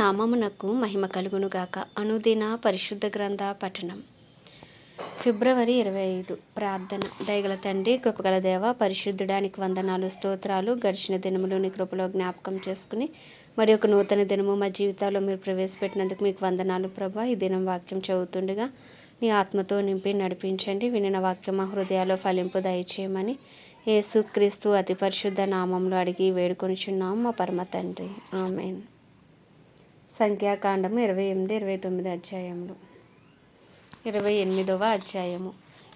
నామమునకు మహిమ కలుగునుగాక. అనుదిన పరిశుద్ధ గ్రంథ పఠనం. ఫిబ్రవరి ఇరవై ఐదు. ప్రార్థన. దయగల తండ్రి కృపగల దేవ పరిశుద్ధుడానికి వందనాలు స్తోత్రాలు గడిచిన దినములోని కృపలో జ్ఞాపకం చేసుకుని మరి ఒక నూతన దినము మా జీవితాల్లో మీరు ప్రవేశపెట్టినందుకు మీకు వందనాలు ప్రభా. ఈ దినం వాక్యం చదువుతుండగా నీ ఆత్మతో నింపి నడిపించండి. వినిన వాక్యం మా హృదయాల్లో ఫలింపు దయచేయమని యేసుక్రీస్తు అతి పరిశుద్ధ నామంలో అడిగి వేడుకొనిచున్నాం మా పరమ తండ్రి. ఆమెన్. సంఖ్యాకాండము ఇరవై ఎనిమిది ఇరవై తొమ్మిది అధ్యాయములు. ఇరవై ఎనిమిదవ అధ్యాయము.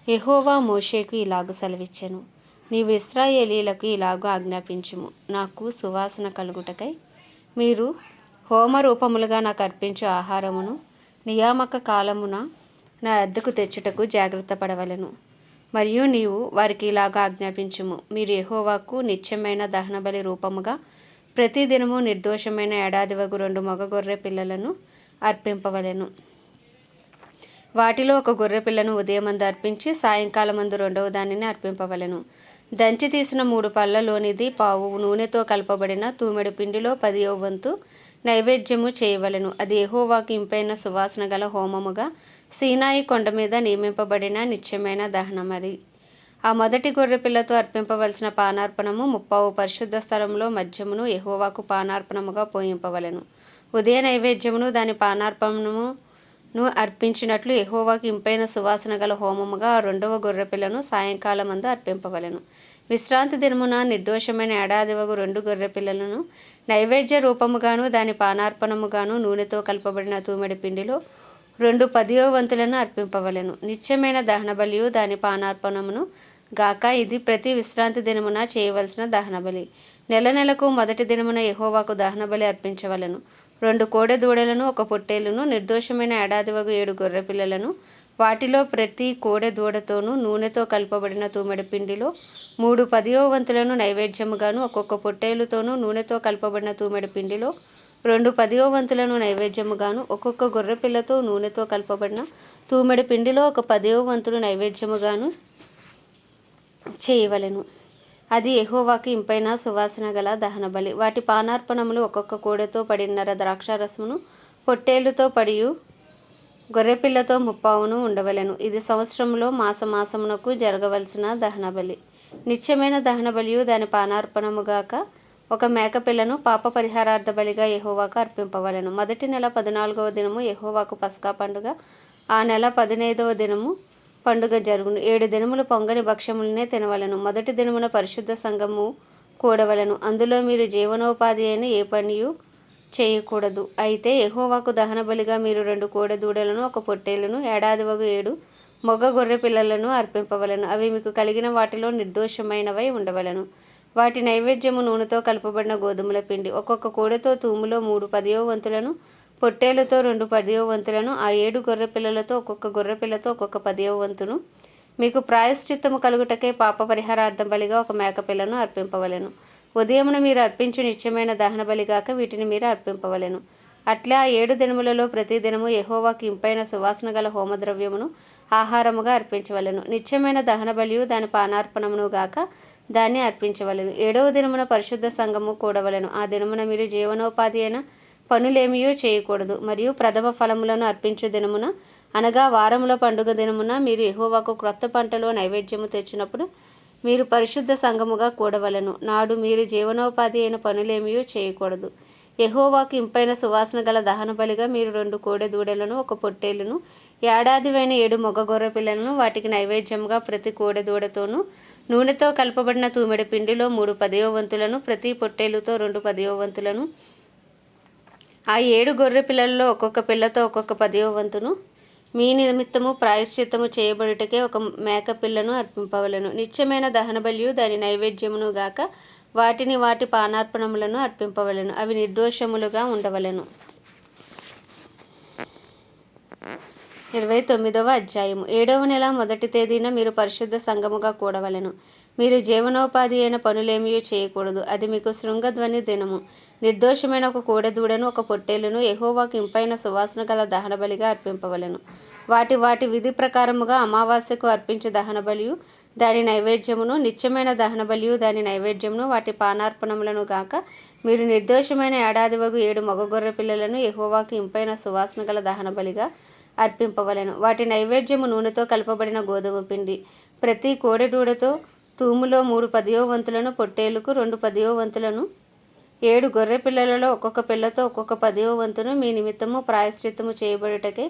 ఎహోవా మోషేకు ఇలాగు సెలవిచ్చెను. నీవు ఇస్రాయేలీలకు ఇలాగూ ఆజ్ఞాపించుము. నాకు సువాసన కలుగుటకై మీరు హోమ రూపములుగా నాకు అర్పించే ఆహారమును నియామక కాలమున నా అద్దెకు తెచ్చుటకు జాగ్రత్త పడవలను. మరియు నీవు వారికి ఇలాగ ఆజ్ఞాపించుము. మీరు ఎహోవాకు నిత్యమైన దహనబలి రూపముగా ప్రతిదినము నిర్దోషమైన ఏడాది వగు రెండు మగ గొర్రె పిల్లలను అర్పింపవలెను. వాటిలో ఒక గొర్రె పిల్లను ఉదయమందు అర్పించి సాయంకాలమందు రెండవ దానిని అర్పింపవలెను. దంచి తీసిన మూడు పళ్ళలోనిది పావు నూనెతో కలపబడిన తూమెడు పిండిలో పదియో వంతు నైవేద్యము చేయవలెను. అది ఎహోవాకి ఇంపైన సువాసన గల హోమముగా సీనాయి కొండ మీద నియమింపబడిన నిత్యమైన దహనమరి. ఆ మొదటి గొర్రె పిల్లతో అర్పింపవలసిన పానార్పణము ముప్పావు పరిశుద్ధ స్థలంలో మధ్యమును ఎహోవాకు పానార్పణముగా పోయింపవలెను. ఉదయ నైవేద్యమును దాని పానార్పణమును అర్పించినట్లు ఎహోవాకి ఇంపైన సువాసన గల హోమముగా ఆ రెండవ గొర్రె పిల్లను సాయంకాలమందు అర్పింపవలెను. విశ్రాంతి దినమున నిర్దోషమైన ఏడాదివగు రెండు గొర్రె పిల్లలను నైవేద్య రూపముగాను దాని పానార్పణముగాను నూనెతో కలపబడిన తూమెడి పిండిలో రెండు పదియో వంతులను అర్పింపవలెను. నిత్యమైన దహనబలియు దాని పానార్పణమును గాక ఇది ప్రతి విశ్రాంతి దినమున చేయవలసిన దహనబలి. నెల నెలకు మొదటి దినమున ఎహోవాకు దహనబలి అర్పించవలెను. రెండు కోడె దూడలను ఒక పొట్టేలును నిర్దోషమైన ఏడాదివగు ఏడు గొర్రె పిల్లలను వాటిలో ప్రతి కోడె దూడతోనూ నూనెతో కలపబడిన తూమెడి పిండిలో మూడు పదియో వంతులను నైవేద్యముగాను ఒక్కొక్క పొట్టేలుతోనూ నూనెతో కలపబడిన తూమెడి పిండిలో రెండు పదియో వంతులను నైవేద్యముగాను ఒక్కొక్క గొర్రెపిల్లతో నూనెతో కలపబడిన తూమెడి పిండిలో ఒక పదియో వంతులు నైవేద్యముగాను చేయవలెను. అది ఎహోవాకి ఇంపైన సువాసన గల దహనబలి. వాటి పానార్పణములు ఒక్కొక్క కోడెతో పడిన్నర ద్రాక్షారసమును పొట్టేలుతో పడియు గొర్రెపిల్లతో ముప్పావును ఉండవలెను. ఇది సంవత్సరంలో మాసమాసమునకు జరగవలసిన దహనబలి. నిత్యమైన దహనబలియు దాని పానార్పణముగాక ఒక మేకపిల్లను పాప పరిహారార్థ బలిగా ఎహోవాకు అర్పింపవలను. మొదటి నెల పద్నాలుగవ దినము ఎహోవాకు పస్కా పండుగ. ఆ నెల పదినైదవ దినము పండుగ జరుగును. ఏడు దినములు పొంగని భక్ష్యములనే తినవలెను. మొదటి దినమున పరిశుద్ధ సంఘము కూడవలెను. అందులో మీరు జీవనోపాధి అయిన ఏ పనియు చేయకూడదు. అయితే ఎహోవాకు దహన బలిగా మీరు రెండు కోడె దూడలను ఒక పొట్టేలను ఏడాది వగు ఏడు మొగ గొర్రె పిల్లలను అర్పింపవలెను. అవి మీకు కలిగిన వాటిలో నిర్దోషమైనవై ఉండవలెను. వాటి నైవేద్యము నూనెతో కలపబడిన గోధుమల పిండి. ఒక్కొక్క కోడెతో తూములో మూడు పదియో వంతులను పొట్టేళ్ళతో రెండు పదియో వంతులను ఆ ఏడు గొర్రె పిల్లలతో ఒక్కొక్క గొర్రె పిల్లతో ఒక్కొక్క పదియో వంతును. మీకు ప్రాయశ్చిత్తము కలుగుటకే పాప పరిహారార్థం బలిగా ఒక మేకపిల్లను అర్పింపవలెను. ఉదయమున మీరు అర్పించు నిత్యమైన దహన బలిగాక వీటిని మీరు అర్పింపవలెను. అట్లా ఆ ఏడు దినములలో ప్రతి దినము యహోవాకి ఇంపైన సువాసన గల హోమద్రవ్యమును ఆహారముగా అర్పించవలెను. నిత్యమైన దహన బలియు దాని పానార్పణమును గాక దాన్ని అర్పించవలెను. ఏడవ దినమున పరిశుద్ధ సంఘము కూడవలను. ఆ దినమున మీరు జీవనోపాధి అయిన పనులేమియో చేయకూడదు. మరియు ప్రథమ ఫలములను అర్పించే దినమున అనగా వారముల పండుగ దినమున మీరు ఎహోవాకు క్రొత్త పంటలో నైవేద్యము తెచ్చినప్పుడు మీరు పరిశుద్ధ సంఘముగా కూడవలెను. నాడు మీరు జీవనోపాధి అయిన పనులేమియో చేయకూడదు. ఎహోవాకు ఇంపైన సువాసన గల దహన బలిగా మీరు రెండు కోడె దూడలను ఒక పొట్టేలును ఏడాదివైన ఏడు మొగ గొర్రె పిల్లలను వాటికి నైవేద్యంగా ప్రతి కోడె దూడతోనూ నూనెతో కలపబడిన తూమెడి పిండిలో మూడు పదియో వంతులను ప్రతి పొట్టేలుతో రెండు పదియో వంతులను ఆ ఏడు గొర్రె పిల్లల్లో ఒక్కొక్క పిల్లతో ఒక్కొక్క పదివ వంతును. మీ నిమిత్తము ప్రాయశ్చిత్తము చేయబడుటకే ఒక మేక పిల్లను అర్పింపవలను. నిత్యమైన దహన బలియు దాని నైవేద్యమును గాక వాటిని వాటి పానార్పణములను అర్పింపవలను. అవి నిర్దోషములుగా ఉండవలెను. ఇరవై తొమ్మిదవ అధ్యాయము. ఏడవ నెల మొదటి తేదీన మీరు పరిశుద్ధ సంఘముగా కూడవలెను. మీరు జీవనోపాధి అయిన పనులేమీ చేయకూడదు. అది మీకు శృంగధ్వని దినము. నిర్దోషమైన ఒక కోడెదూడను ఒక పొట్టేలును ఎహోవాకి ఇంపైన సువాసన గల దహనబలిగా అర్పింపవలెను. వాటి వాటి విధి ప్రకారముగా అమావాస్యకు అర్పించు దహనబలియు దాని నైవేద్యమును నిత్యమైన దహన బలియు దాని నైవేద్యమును వాటి పానార్పణములను గాక మీరు నిర్దోషమైన ఏడాది వగు ఏడు మగ గొర్రె పిల్లలను ఎహోవాకి ఇంపైన సువాసన గల దహన బలిగా అర్పింపవలెను. వాటి నైవేద్యము నూనెతో కలపబడిన గోధుమ పిండి. ప్రతి కోడెదూడతో తూములో మూడు పదియో వంతులను పొట్టేలుకు రెండు పదియో వంతులను ఏడు గొర్రె పిల్లలలో ఒక్కొక్క పిల్లతో ఒక్కొక్క పదివ వంతును మీ నిమిత్తము ప్రాయశ్చిత్తము చేయబడుటకే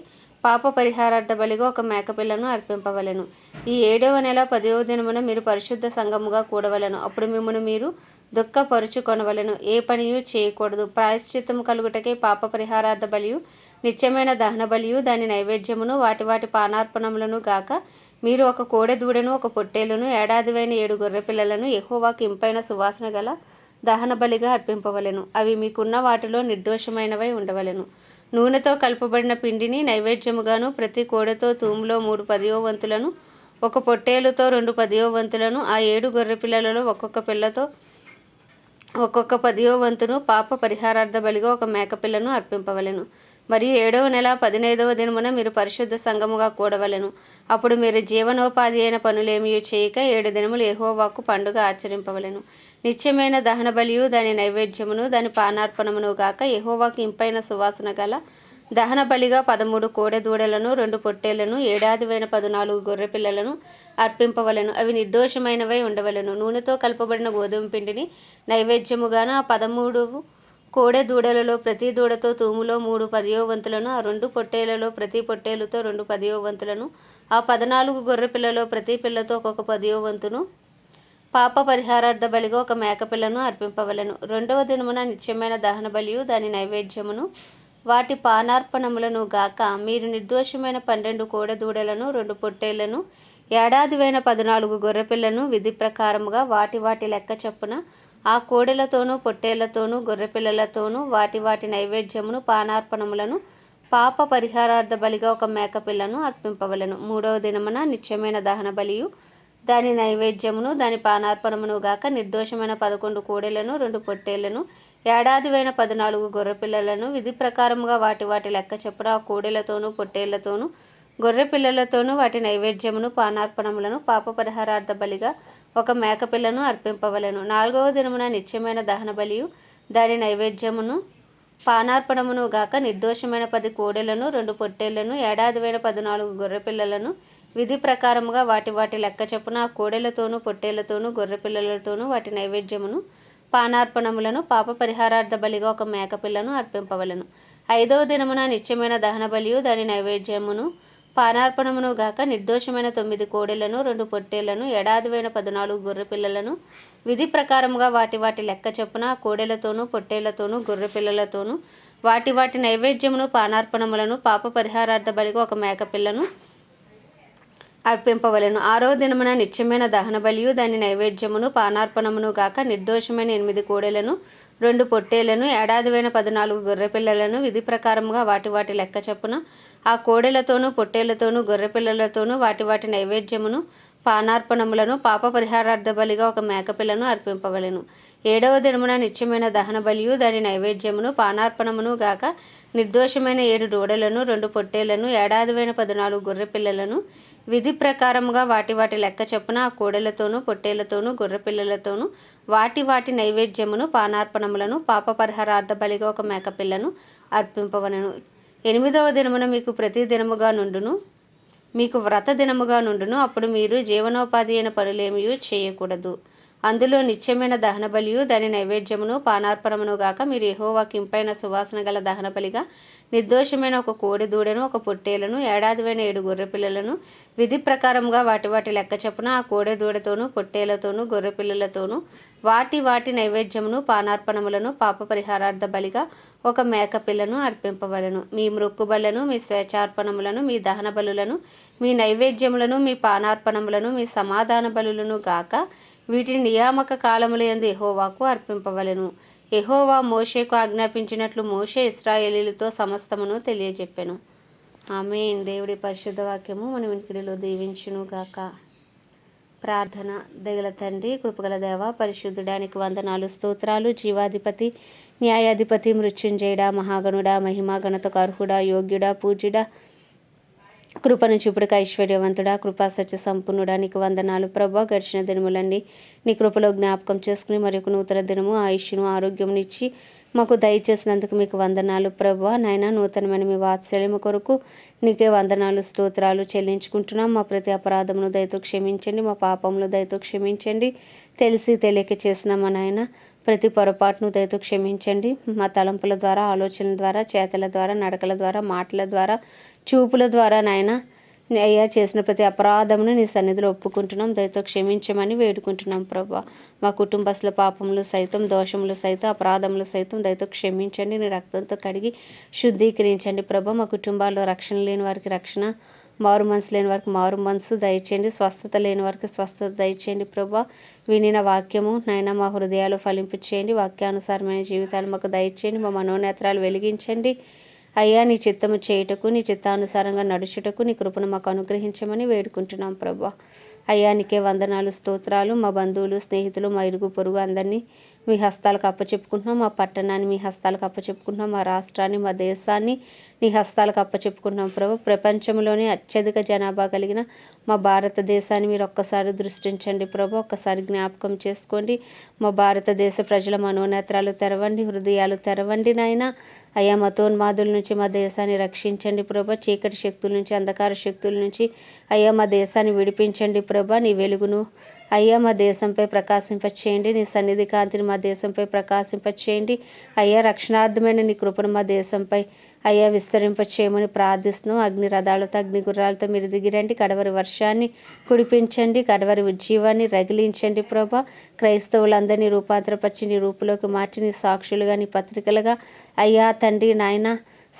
పాప పరిహారార్థ బలిగా ఒక మేకపిల్లను అర్పింపవలెను. ఈ ఏడవ నెల పదవ దినమున మీరు పరిశుద్ధ సంఘముగా కూడవలెను. అప్పుడు మిమ్మల్ని మీరు దుఃఖపరుచుకొనవలను. ఏ పనియు చేయకూడదు. ప్రాయశ్చిత్తము కలుగుటకే పాప పరిహారార్థ బలియు నిత్యమైన దహన బలియు దాని నైవేద్యమును వాటి వాటి పానార్పణములను గాక మీరు ఒక కోడె దూడను ఒక పొట్టేలును ఏడాదివైన ఏడు గొర్రె పిల్లలను ఎహోవాకు ఇంపైన సువాసన గల దహన బలిగా అర్పింపవలెను. అవి మీకున్న వాటిలో నిర్దోషమైనవై ఉండవలెను. నూనెతో కలుపబడిన పిండిని నైవేద్యముగాను ప్రతి కోడతో తూములో మూడు పదియో వంతులను ఒక పొట్టేలుతో రెండు పదియో వంతులను ఆ ఏడు గొర్రె పిల్లలలో ఒక్కొక్క పిల్లతో ఒక్కొక్క పదియో వంతును పాప పరిహారార్థ బలిగా ఒక మేకపిల్లను అర్పింపవలెను. మరియు ఏడవ నెల పదినైదవ దినమున మీరు పరిశుద్ధ సంఘముగా కూడవలెను. అప్పుడు మీరు జీవనోపాధి అయిన పనులేమీ చేయక ఏడు దినములు ఎహోవాకు పండుగ ఆచరింపవలను. నిత్యమైన దహన బలియు దాని నైవేద్యమును దాని పానార్పణమును గాక యహోవాకి ఇంపైన సువాసన గల దహన బలిగా పదమూడు కోడె దూడలను రెండు పొట్టేళ్ళను ఏడాదివైన పద్నాలుగు గొర్రె పిల్లలను అర్పింపవలను. అవి నిర్దోషమైనవై ఉండవలను. నూనెతో కలపబడిన గోధుమ పిండిని నైవేద్యముగాను ఆ పదమూడు కోడె దూడలలో ప్రతి దూడతో తూములో మూడు పదియో వంతులను ఆ రెండు పొట్టేలలో ప్రతి పొట్టేలుతో రెండు పదియో వంతులను ఆ పద్నాలుగు గొర్రె పిల్లలో ప్రతి పిల్లతో ఒక్కొక్క పదియో వంతును పాప పరిహారార్థ బలిగా ఒక మేకపిల్లను అర్పింపవలను. రెండవ దినమున నిత్యమైన దహన బలియు దాని నైవేద్యమును వాటి పానార్పణములను గాక మీరు నిర్దోషమైన పన్నెండు కోడెదూడలను రెండు పొట్టేళ్ళను ఏడాదివైన పద్నాలుగు గొర్రెపిల్లను విధి ప్రకారముగా వాటి వాటి లెక్క చొప్పున ఆ కోడెలతోనూ పొట్టేళ్ళతోనూ గొర్రెపిల్లలతోనూ వాటి వాటి నైవేద్యమును పానార్పణములను పాప పరిహారార్థ బలిగా ఒక మేకపిల్లను అర్పింపవలను. మూడవ దినమున నిత్యమైన దహన బలియు దాని నైవేద్యమును దాని పానార్పణమును గాక నిర్దోషమైన పదకొండు కోడెలను రెండు పొట్టేళ్ళను ఏడాదివైన పద్నాలుగు గొర్రెపిల్లలను విధి ప్రకారముగా వాటి వాటి లెక్క చెప్పున ఆ కోడెలతోనూ పొట్టేళ్ళతోనూ గొర్రె పిల్లలతోనూ వాటి నైవేద్యమును పానార్పణములను పాప పరిహారార్థ బలిగా ఒక మేకపిల్లను అర్పింపవలను. నాలుగవ దినమున నిత్యమైన దహన బలియు దాని నైవేద్యమును పానార్పణమును గాక నిర్దోషమైన పది కోడెలను రెండు పొట్టేళ్ళను ఏడాదివైన పద్నాలుగు గొర్రె పిల్లలను విధి ప్రకారముగా వాటి వాటి లెక్క చెప్పున ఆ కోడెలతోనూ పొట్టేళ్ళతోనూ గొర్రెపిల్లలతోనూ వాటి నైవేద్యమును పానార్పణములను పాప పరిహారార్థ బలిగా ఒక మేకపిల్లను అర్పింపవలను. ఐదవ దినమున నిత్యమైన దహన బలియు దాని నైవేద్యమును పానార్పణమును గాక నిర్దోషమైన తొమ్మిది కోడెలను రెండు పొట్టేళ్ళను ఏడాదివైన పద్నాలుగు గొర్రె పిల్లలను విధి ప్రకారముగా వాటి వాటి లెక్క చొప్పున ఆ కోడెలతోనూ పొట్టేళ్ళతోనూ గొర్రె పిల్లలతోనూ వాటి వాటి నైవేద్యమును పానార్పణములను పాప పరిహారార్థ బలిగా ఒక మేకపిల్లను అర్పింపవలెను. ఆరో దినమున నిత్యమైన దహన బలియు దాని నైవేద్యమును పానార్పణమును గాక నిర్దోషమైన ఎనిమిది కోడెలను రెండు పొట్టేలను ఏడాదివైన పద్నాలుగు గొర్రెపిల్లలను విధి ప్రకారముగా వాటి వాటి లెక్క చొప్పున ఆ కోడెలతోనూ పొట్టేళ్ళతోనూ గొర్రెపిల్లలతోనూ వాటి వాటి నైవేద్యమును పానార్పణములను పాప పరిహారార్థ బలిగా ఒక మేకపిల్లను అర్పింపవలెను. ఏడవ దినమున నిత్యమైన దహన బలియు దాని నైవేద్యమును పానార్పణమును గాక నిర్దోషమైన ఏడు దూడలను రెండు పొట్టేలను ఏడాదివైన పద్నాలుగు గొర్రెపిల్లలను విధి ప్రకారముగా వాటి వాటి లెక్క చొప్పున ఆ కోడెలతోనూ పొట్టేళ్ళతోనూ గొర్రెపిల్లలతోనూ వాటి వాటి నైవేద్యమును పానార్పణములను పాప పరిహారార్థ బలిగా ఒక మేకపిల్లను అర్పింపవలను. ఎనిమిదవ దినమున మీకు ప్రతి దినముగా నుండును. మీకు వ్రత దినముగా నుండును అప్పుడు మీరు జీవనోపాధి అయిన పనులేమీ చేయకూడదు. అందులో నిత్యమైన దహన బలియు దాని నైవేద్యమును పానార్పణమును గాక మీరు యెహోవాకి ఇంపైన సువాసన గల దహన బలిగా నిర్దోషమైన ఒక కోడి దూడను ఒక పొట్టేలను ఏడాదివైన ఏడు గొర్రె పిల్లలను విధి ప్రకారంగా వాటి వాటి లెక్క చెప్పున ఆ కోడె దూడతోనూ పొట్టేలతోనూ గొర్రెపిల్లలతోనూ వాటి వాటి నైవేద్యమును పానార్పణములను పాప పరిహారార్థ బలిగా ఒక మేక పిల్లను అర్పింపవలను. మీ మృక్కుబలను మీ స్వేచ్ఛార్పణములను మీ దహన బలులను మీ నైవేద్యములను మీ పానార్పణములను మీ సమాధాన బలులను గాక వీటిని నియామక కాలముల ఎందు ఎహోవాకు అర్పింపవలెను. ఎహోవా మోషేకు ఆజ్ఞాపించినట్లు మోషే ఇస్రాయేలీలతో సమస్తమును తెలియజెప్పాను. ఆమె దేవుడి పరిశుద్ధ వాక్యము మన వినికిడిలో దీవించును గాక. ప్రార్థన దగల తండ్రి కృపగల దేవ పరిశుద్ధుడానికి వందనాలు స్తోత్రాలు జీవాధిపతి న్యాయాధిపతి మృత్యుంజయుడా మహాగణుడా మహిమా గణతకు అర్హుడా యోగ్యుడా పూజ్యుడా కృపను చూపుడుకు ఐశ్వర్యవంతుడా కృపా సత్య సంపూర్ణుడా నీకు వందనాలు ప్రభా గడిచిన దినములన్నీ నీ కృపలో జ్ఞాపకం చేసుకుని మరి ఒక నూతన దినము ఆయుష్ను ఆరోగ్యంనిచ్చి మాకు దయచేసినందుకు మీకు వందనాలు ప్రభా. నాయన నూతనమైన మీ వాత్సల్యము కొరకు నీకే వందనాలు స్తోత్రాలు చెల్లించుకుంటున్నాం. మా ప్రతి అపరాధమును దయతో క్షమించండి మా పాపములు దయతో క్షమించండి. తెలిసి తెలియక చేసిన మా నాయన? ప్రతి పొరపాటును దయతో క్షమించండి. మా తలంపుల ద్వారా ఆలోచనల ద్వారా చేతల ద్వారా నడకల ద్వారా మాటల ద్వారా చూపుల ద్వారా నాయన అయ్యా చేసిన ప్రతి అపరాధమును నీ సన్నిధిలో ఒప్పుకుంటున్నాం. దయతో క్షమించమని వేడుకుంటున్నాం ప్రభా. మా కుటుంబస్తుల పాపములు సైతం దోషములు సైతం అపరాధములు సైతం దయతో క్షమించండి. నీ రక్తంతో కడిగి శుద్ధీకరించండి ప్రభా. మా కుటుంబాల్లో రక్షణ లేని వారికి రక్షణ మారు మనసు లేని వారికి మారు మనసు దయచేయండి. స్వస్థత లేని వారికి స్వస్థత దయచేయండి ప్రభా. వినిన వాక్యము నైనా మా హృదయాలు ఫలింపు చేయండి. వాక్యానుసారమైన జీవితాలు మాకు దయచేయండి. మా మనోనేత్రాలు వెలిగించండి. అయ్యా నీ చిత్తము చేయుటకు నీ చిత్తానుసారంగా నడుచుటకు నీ కృపను మాకు అనుగ్రహించమని వేడుకుంటున్నాం ప్రభా. అయ్యా నీకే వందనాలు స్తోత్రాలు. మా బంధువులు స్నేహితులు మా ఇరుగు పొరుగు అందరినీ మీ హస్తాలకు అప్పచెప్పుకుంటున్నాం. మా పట్టణాన్ని మీ హస్తాలకు అప్పచెప్పుకుంటున్నాం. మా రాష్ట్రాన్ని మా దేశాన్ని నీ హస్తాలకు అప్పచెప్పుకుంటున్నాం ప్రభు. ప్రపంచంలోనే అత్యధిక జనాభా కలిగిన మా భారతదేశాన్ని మీరు ఒక్కసారి దృష్టించండి ప్రభు. ఒక్కసారి జ్ఞాపకం చేసుకోండి. మా భారతదేశ ప్రజల మనోనేత్రాలు తెరవండి హృదయాలు తెరవండి నాయన. అయ్యా మతోన్మాదుల నుంచి మా దేశాన్ని రక్షించండి ప్రభా. చీకటి శక్తుల నుంచి అంధకార శక్తుల నుంచి అయ్యా మా దేశాన్ని విడిపించండి ప్రభా నీ వెలుగును. అయ్యా మా దేశంపై ప్రకాశింపచేయండి. నీ సన్నిధి కాంతిని మా దేశంపై ప్రకాశింపచేయండి. అయ్యా రక్షణార్థమైన నీ కృపను మా దేశంపై అయ్యా విస్తరింపచేయమని ప్రార్థిస్తున్నాం. అగ్ని రథాలతో అగ్ని గుర్రాలతో మీరు దిగిరండి. కడవరి వర్షాన్ని కుడిపించండి కడవరి ఉజ్జీవాన్ని రగిలించండి ప్రభా. క్రైస్తవులందరినీ రూపాంతరపరిచి నీ రూపులోకి మార్చి నీ సాక్షులుగా నీ పత్రికలుగా. అయ్యా తండ్రి నాయన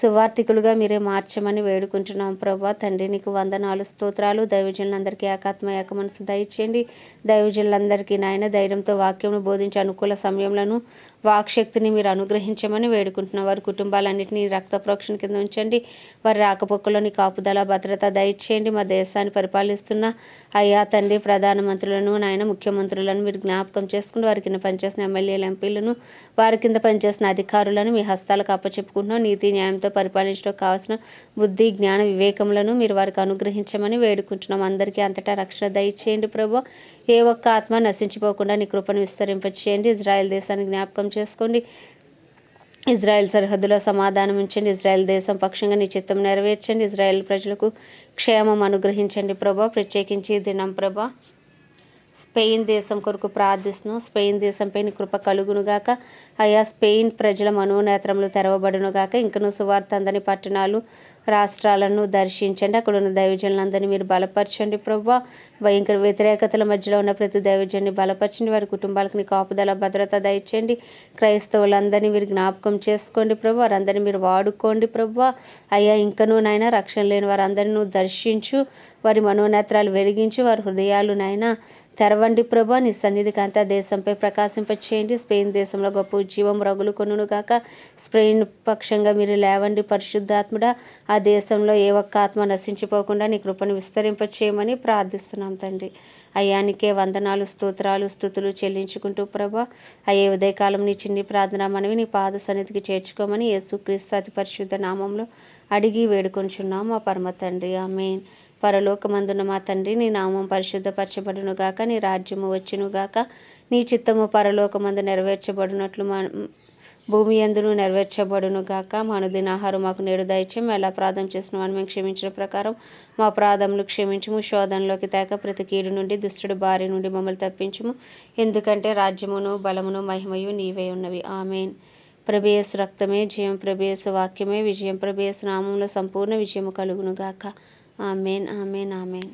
సువార్థికులుగా మీరే మార్చమని వేడుకుంటున్నాం. ప్రభా తండ్రి నీకు వందనాలు స్తోత్రాలు. దైవజనులందరికీ ఏకాత్మ ఏక మనసు దయచేయండి. దైవజనులందరికీ నాయన ధైర్యంతో వాక్యం బోధించే అనుకూల సమయంలో వాక్శక్తిని మీరు అనుగ్రహించమని వేడుకుంటున్న. వారి కుటుంబాలన్నింటినీ రక్త ప్రోక్షణ కింద ఉంచండి. వారి రాకపోకలోని కాపుదల భద్రత దయచేయండి. మా దేశాన్ని పరిపాలిస్తున్న అయ్యా తండ్రి ప్రధానమంత్రులను నాయన ముఖ్యమంత్రులను మీరు జ్ఞాపకం చేసుకుని వారి కింద పనిచేసిన ఎమ్మెల్యేలు ఎంపీలను వారి కింద పనిచేసిన అధికారులను మీ హస్తాలకు అప్పచెప్పుకుంటున్నాం. నీతి న్యాయంతో పరిపాలించడం కావాల్సిన బుద్ధి జ్ఞాన వివేకములను మీరు వారికి అనుగ్రహించమని వేడుకుంటున్నాం. అందరికీ అంతటా రక్షణ దయచేయండి ప్రభు. ఏ ఒక్క ఆత్మ నశించిపోకుండా నీ కృపను విస్తరింపచేయండి. ఇజ్రాయెల్ దేశాన్ని జ్ఞాపకం చేసుకోండి. ఇజ్రాయెల్ సరిహద్దులో సమాధానం ఉంచండి. ఇజ్రాయెల్ దేశం పక్షంగా నీ చిత్తం నెరవేర్చండి. ఇజ్రాయెల్ ప్రజలకు క్షేమం అనుగ్రహించండి ప్రభా. ప్రత్యేకించి దినం ప్రభా. స్పెయిన్ దేశం కొరకు ప్రార్థిస్తున్నాం. స్పెయిన్ దేశంపై నీ కృప కలుగునుగాక అయా స్పెయిన్ ప్రజల మనోనేత్రములు తెరవబడునుగాక ఇంకను సువార్త అందని పట్టణాలు రాష్ట్రాలను దర్శించండి. అక్కడ ఉన్న దైవజనులందరినీ మీరు బలపరచండి ప్రభు భయంకర వ్యతిరేకతల మధ్యలో ఉన్న ప్రతి దైవజన్ని బలపరచండి. వారి కుటుంబాలకు నీ కాపుదల భద్రత దయచేయండి. క్రైస్తవులందరినీ మీరు జ్ఞాపకం చేసుకోండి ప్రభు వారందరినీ మీరు వాడుకోండి ప్రభు అయ్యా ఇంకనూ నాయన రక్షణ లేని వారందరినీ దర్శించు. వారి మనోనేత్రాలు వెలిగించి. వారి హృదయాలు నాయన తెరవండి ప్రభా నీ సన్నిధి కాంత దేశంపై ప్రకాశింపచేయండి స్పెయిన్ దేశంలో గొప్ప ఉద్యమం రగులు కొనును కాక స్పెయిన్ పక్షంగా మీరు లేవండి పరిశుద్ధాత్ముడా. ఆ దేశంలో ఏ ఒక్క ఆత్మ నశించిపోకుండా నీ కృపను విస్తరింపచేయమని ప్రార్థిస్తున్నాం తండ్రి. అయ్యానికే వందనాలు స్తోత్రాలు స్థుతులు చెల్లించుకుంటూ ప్రభా అయ్యే ఉదయకాలం నీ చిన్ని ప్రార్థన మనవి నీ పాద సన్నిధికి చేర్చుకోమని యేసుక్రీస్తు అతి పరిశుద్ధ నామంలో అడిగి వేడుకొంచున్నాం. మా పరమ తండ్రి ఆమెన్. పరలోకమందున మా తండ్రి నీ నామం పరిశుద్ధపరచబడును గాక నీ రాజ్యము వచ్చును గాక నీ చిత్తము పరలోకమందు నెరవేర్చబడినట్లు మా భూమి ఎందును నెరవేర్చబడును గాక. మన దినాహారం మాకు నేడు దయచేయం ఎలా ప్రార్థన చేసిన వాడిని మేము క్షమించిన ప్రకారం మా ప్రాధములు క్షమించము. శోధనలోకి తేక ప్రతి కీడు నుండి దుష్టుడు భార్య నుండి మమ్మల్ని తప్పించము. ఎందుకంటే రాజ్యమును బలమును మహిమయు నీవే ఉన్నవి. ఆమెన్. ప్రభేస్ రక్తమే జయం ప్రభేస్ వాక్యమే విజయం ప్రభేస్ నామంలో సంపూర్ణ విజయము కలుగును గాక. Amen amen amen